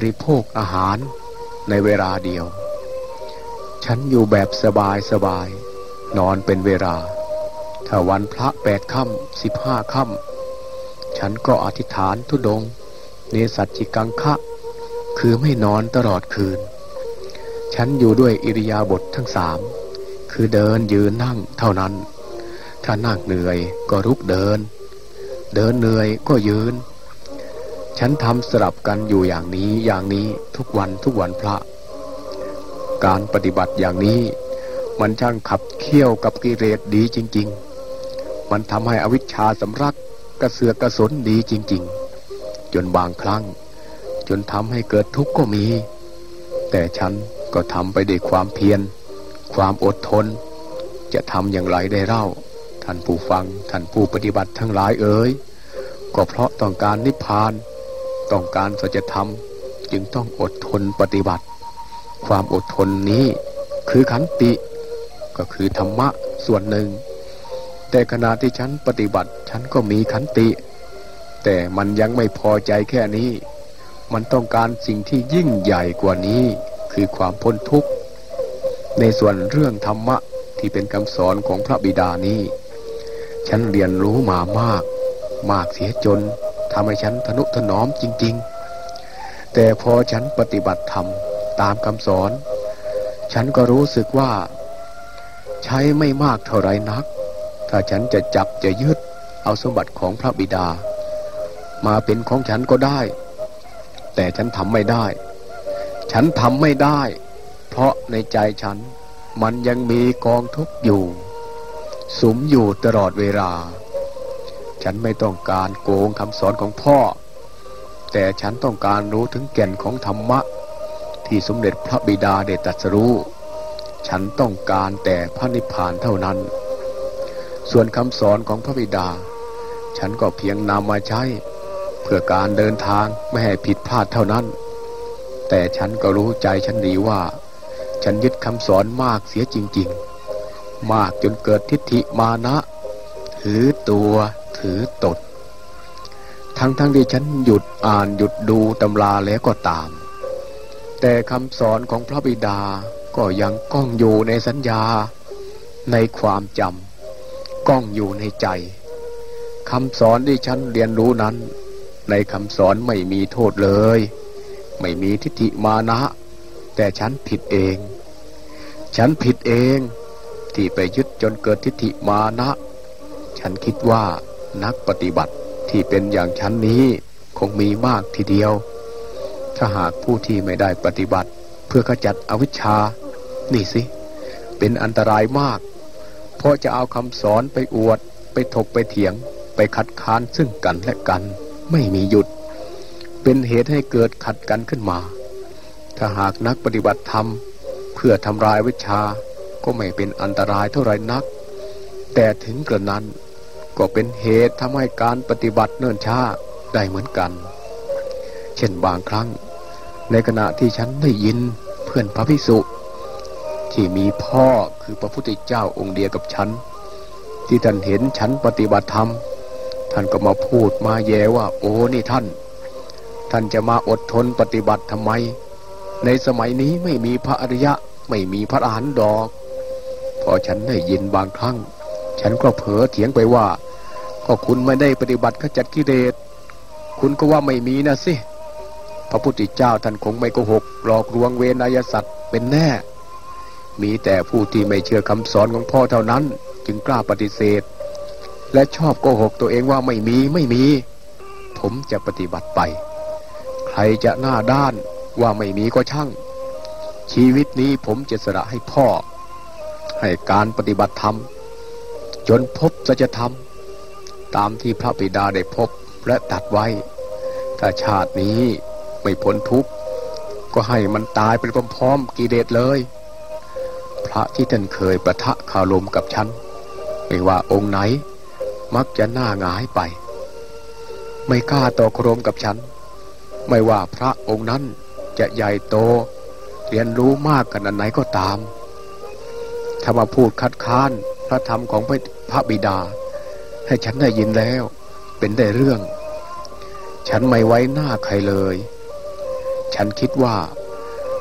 บริโภคอาหารในเวลาเดียว ฉันอยู่แบบสบายสบาย นอนเป็นเวลา ถ้าวันพระแปดค่ำสิบห้าค่ำฉันก็อธิษฐานทุดง เนสัจจิกังคะ คือไม่นอนตลอดคืน ฉันอยู่ด้วยอิริยาบถททั้งสาม คือเดินยืนนั่งเท่านั้น ถ้านั่งเหนื่อยก็รุกเดิน เดินเหนื่อยก็ยืน ฉันทำสลับกันอยู่อย่างนี้อย่างนี้ทุกวันทุกวันพระ การปฏิบัติอย่างนี้ มันช่างขับเคี่ยวกับกิเลสดีจริง ๆ มันทำให้อวิชชาสำรักกระเสือกกระสนดีจริง ๆ จนบางครั้ง จนทำให้เกิดทุกข์ก็มี แต่ฉันก็ทำไปด้วยความเพียร ความอดทน จะทำอย่างไรได้เล่า ท่านผู้ฟัง ท่านผู้ปฏิบัติทั้งหลายเอ๋ยก็เพราะต้องการนิพพาน ต้องการสัจธรรมจึงต้องอดทนปฏิบัติ ความอดทนนี้คือขันติก็คือธรรมะส่วนหนึ่ง แต่ขณะที่ฉันปฏิบัติ ฉันก็มีขันติ แต่มันยังไม่พอใจแค่นี้ มันต้องการสิ่งที่ยิ่งใหญ่กว่านี้ คือความพ้นทุกข์ ในส่วนเรื่องธรรมะที่เป็นคำสอนของพระบิดานี้ ฉันเรียนรู้มามาก มากเสียจน ทำให้ฉันทนุถนอมจริง ๆ แต่พอฉันปฏิบัติธรรมตามคำสอน ฉันก็รู้สึกว่า ใช้ไม่มากเท่าไรนัก ถ้าฉันจะจับจะยึดเอาสมบัติของพระบิดา มาเป็นของฉันก็ได้ แต่ฉันทำไม่ได้ ฉันทำไม่ได้ เพราะในใจฉันมันยังมีกองทุกข์อยู่สมอยู่ตลอดเวลา ฉันไม่ต้องการโกงคำสอนของพ่อ แต่ฉันต้องการรู้ถึงแก่นของธรรมะ ที่สมเด็จพระบิดาได้ตรัสรู้ ฉันต้องการแต่พระนิพพานเท่านั้น ส่วนคำสอนของพระบิดา ฉันก็เพียงนำมาใช้ เพื่อการเดินทางไม่ให้ผิดพลาดเท่านั้น แต่ฉันก็รู้ใจฉันดีว่า ฉันยึดคำสอนมากเสียจริง ๆ มากจนเกิดทิฏฐิมานะ ถือตัว ถือตด ทั้งทั้งที่ฉันหยุดอ่านหยุดดูตำราแล้วก็ตาม แต่คำสอนของพระบิดาก็ยังก้องอยู่ในสัญญา ในความจำก้องอยู่ในใจคำสอนที่ฉันเรียนรู้นั้น ในคำสอนไม่มีโทษเลย ไม่มีทิฏฐิมานะ แต่ฉันผิดเอง ฉันผิดเองที่ไปยึดจนเกิดทิฏฐิมานะ ฉันคิดว่า นักปฏิบัติที่เป็นอย่างฉันนี้คงมีมากทีเดียว ถ้าหากผู้ที่ไม่ได้ปฏิบัติ เพื่อขจัดอวิชชา นี่สิ เป็นอันตรายมาก เพราะจะเอาคำสอนไปอวด ไปถกไปเถียง ไปขัดค้านซึ่งกันและกัน ไม่มีหยุด เป็นเหตุให้เกิดขัดกันขึ้นมา ถ้าหากนักปฏิบัติธรรม เพื่อทำลายวิชาก็ไม่เป็นอันตรายเท่าไรนัก แต่ถึงกระนั้น ก็เป็นเหตุทำให้การปฏิบัติเนิ่นช้าได้เหมือนกัน เช่นบางครั้ง ในขณะที่ฉันได้ยินเพื่อนพระภิกษุที่มีพ่อคือพระพุทธเจ้าองค์เดียวกับฉัน ที่ท่านเห็นฉันปฏิบัติธรรม ท่านก็มาพูดมาแย่ว่า โอ้นี่ท่าน ท่านจะมาอดทนปฏิบัติทำไม ในสมัยนี้ไม่มีพระอริยะไม่มีพระอรหันต์ดอก พอฉันได้ยินบางครั้ง ฉันก็เผลอเถียงไปว่า ก็คุณไม่ได้ปฏิบัติขจัดกิเลสคุณก็ว่าไม่มีนะสิพระพุทธเจ้าท่านคงไม่โกหกหลอกลวงเวนยสัตว์เป็นแน่ มีแต่ผู้ที่ไม่เชื่อคำสอนของพ่อเท่านั้น จึงกล้าปฏิเสธ และชอบโกหกตัวเองว่าไม่มีไม่มี ผมจะปฏิบัติไป ใครจะหน้าด้านว่าไม่มีก็ช่าง ชีวิตนี้ผมจะสละให้พ่อ ให้การปฏิบัติธรรม จนพบสัจธรรม ตามที่พระบิดาได้พบและตัดไว้ ถ้าชาตินี้ไม่พ้นทุกข์ก็ให้มันตายไปพร้อมๆกิเลสเลย พระที่ท่านเคยประทะคารมกับฉัน ไม่ว่าองค์ไหน มักจะหน้าหงายไป ไม่กล้าต่อโครมกับฉัน ไม่ว่าพระองค์นั้นจะใหญ่โต เรียนรู้มากขนาดไหนก็ตาม ถ้ามาพูดคัดค้าน พระธรรมของพระบิดา ให้ฉันได้ยินแล้วเป็นได้เรื่อง ฉันไม่ไว้หน้าใครเลยฉฉันคิดว่า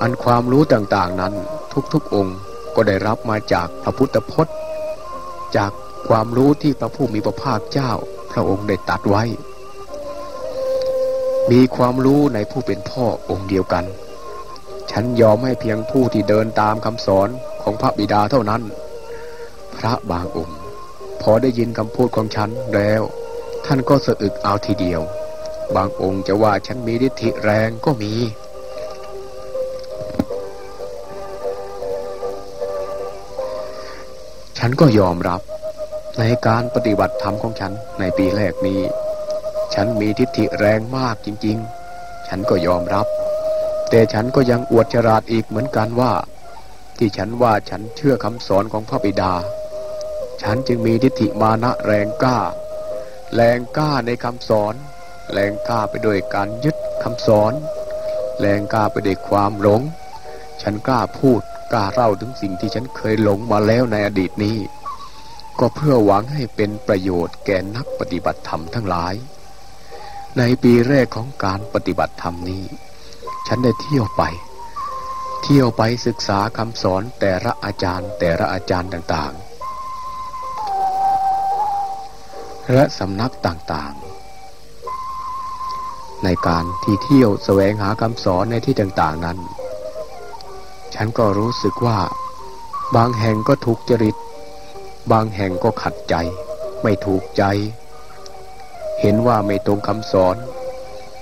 อันความรู้ต่างๆนั้นทุกๆองค์ก็ได้รับมาจากพระพุทธพจน์ จากความรู้ที่พระผู้มีพระภาคเจ้า พระองค์ได้ตัดไว้ มีความรู้ในผู้เป็นพ่อองค์เดียวกัน ฉันยอมให้เพียงผู้ที่เดินตามคำสอนของพระบิดาเท่านั้น พระบางองค์ พอได้ยินคำพูดของฉันแล้ว ท่านก็สะอึกเอาทีเดียว บางองค์จะว่าฉันมีดิธิแรงก็มี ฉันก็ยอมรับในการปฏิบัติธรรมของฉันในปีแรกนี้ ฉันมีทิฏฐิแรงมากจริง ๆ ฉันก็ยอมรับ แต่ฉันก็ยังอวดฉลาดอีกเหมือนกันว่า ที่ฉันว่าฉันเชื่อคำสอนของพระบิดา ฉันจึงมีทิฏฐิมานะแรงกล้า แรงกล้าในคำสอน แรงกล้าไปด้วยการยึดคำสอน แรงกล้าไปด้วยความหลง ฉันกล้าพูดกล้าเล่าถึงสิ่งที่ฉันเคยหลงมาแล้วในอดีตนี้ ก็เพื่อหวังให้เป็นประโยชน์แก่นักปฏิบัติธรรมทั้งหลาย ในปีแรกของการปฏิบัติธรรมนี้ ฉันได้เที่ยวไป เที่ยวไปศึกษาคำสอนแต่ละอาจารย์แต่ละอาจารย์ต่างๆ และสำนักต่างๆ ในการที่เที่ยวแสวงหาคำสอนในที่ต่างๆนั้น ฉันก็รู้สึกว่า บางแห่งก็ถูกจริต บางแห่งก็ขัดใจ ไม่ถูกใจ เห็นว่าไม่ตรงคำสอน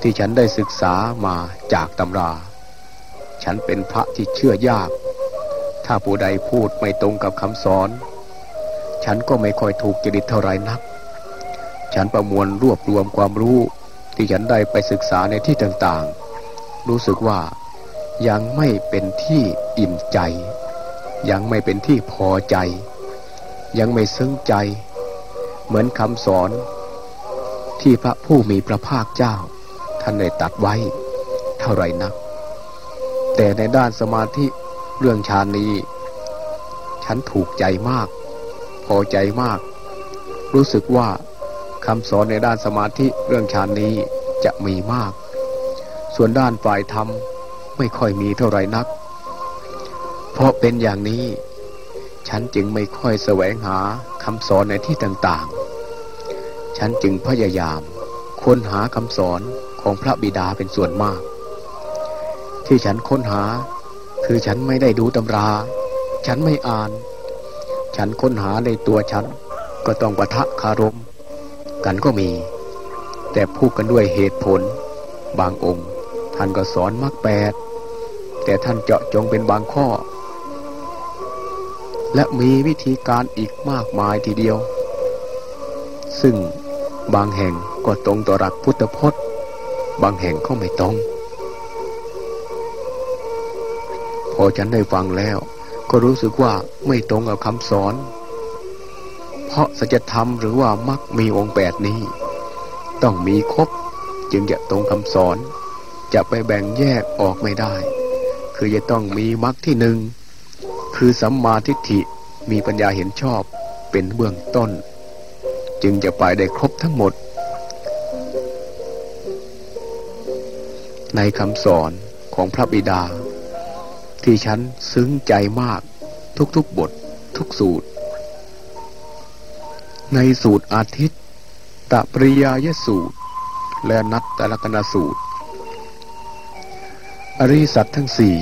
ที่ฉันได้ศึกษามาจากตำรา ฉันเป็นพระที่เชื่อยาก ถ้าผู้ใดพูดไม่ตรงกับคำสอน ฉันก็ไม่ค่อยถูกจริตเท่าไรนัก ฉันประมวลรวบรวมความรู้ที่ฉันได้ไปศึกษาในที่ต่างๆ รู้สึกว่ายังไม่เป็นที่อิ่มใจ ยังไม่เป็นที่พอใจ ยังไม่ซึ้งใจ เหมือนคำสอน ที่พระผู้มีพระภาคเจ้า ท่านได้ตัดไว้ เท่าไรนัก แต่ในด้านสมาธิเรื่องฌานนี้ ฉันถูกใจมาก พอใจมาก รู้สึกว่า คำสอนในด้านสมาธิเรื่องฌานนี้จะมีมาก ส่วนด้านฝ่ายธรรมไม่ค่อยมีเท่าไรนัก เพราะเป็นอย่างนี้ ฉันจึงไม่ค่อยแสวงหาคำสอนในที่ต่างๆ ฉันจึงพยายามค้นหาคำสอนของพระบิดาเป็นส่วนมาก ที่ฉันค้นหาคือฉันไม่ได้ดูตำรา ฉันไม่อ่าน ฉันค้นหาในตัวฉันก็ต้องปะทะคารม กันก็มี แต่พูดกันด้วยเหตุผล บางองค์ ท่านก็สอนมรรคแปดแต่ท่านเจาะจงเป็นบางข้อ และมีวิธีการอีกมากมายทีเดียว ซึ่งบางแห่งก็ตรงต่อหลักพุทธพจน์ บางแห่งก็ไม่ตรงพอฉันได้ฟังแล้ว ก็รู้สึกว่าไม่ตรงกับคำสอน เพราะสัจธรรมหรือว่ามักมีองค์แปดนี้ ต้องมีครบจึงจะตรงคำสอน จะไปแบ่งแยกออกไม่ได้ คือจะต้องมีมรรคที่หนึ่งคือสัมมาทิฏฐิมีปัญญาเห็นชอบเป็นเบื้องต้น จึงจะไปได้ครบทั้งหมด ในคำสอนของพระบิดา ที่ฉันซึ้งใจมากทุกๆบททุกสูตร ในสูตรอาทิตย์ตะปริยายสูตร และนัตตลกนาสูตร อริสัตทั้งสี่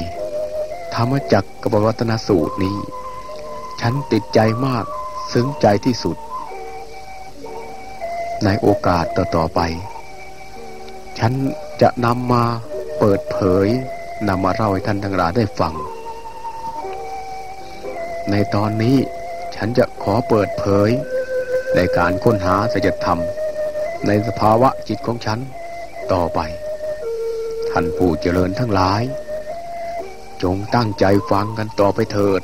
ธรรมจักรกบวัตนสูตรนี้ ฉันติดใจมากซึ้งใจที่สุด ในโอกาสต่อๆไป ฉันจะนำมาเปิดเผยนำมาเล่าให้ท่านทั้งหลายได้ฟัง ในตอนนี้ฉันจะขอเปิดเผย ในการค้นหาสัจธรรม ในสภาวะจิตของฉันต่อไป ท่านผู้เจริญทั้งหลาย จงตั้งใจฟังกันต่อไปเถิด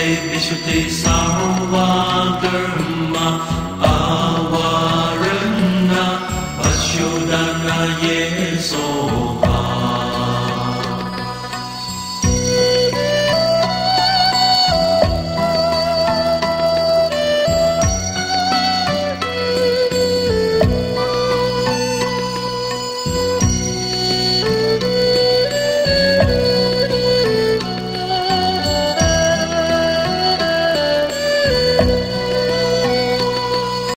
शुद्धे विशुद्धे सर्वाधर्मा आव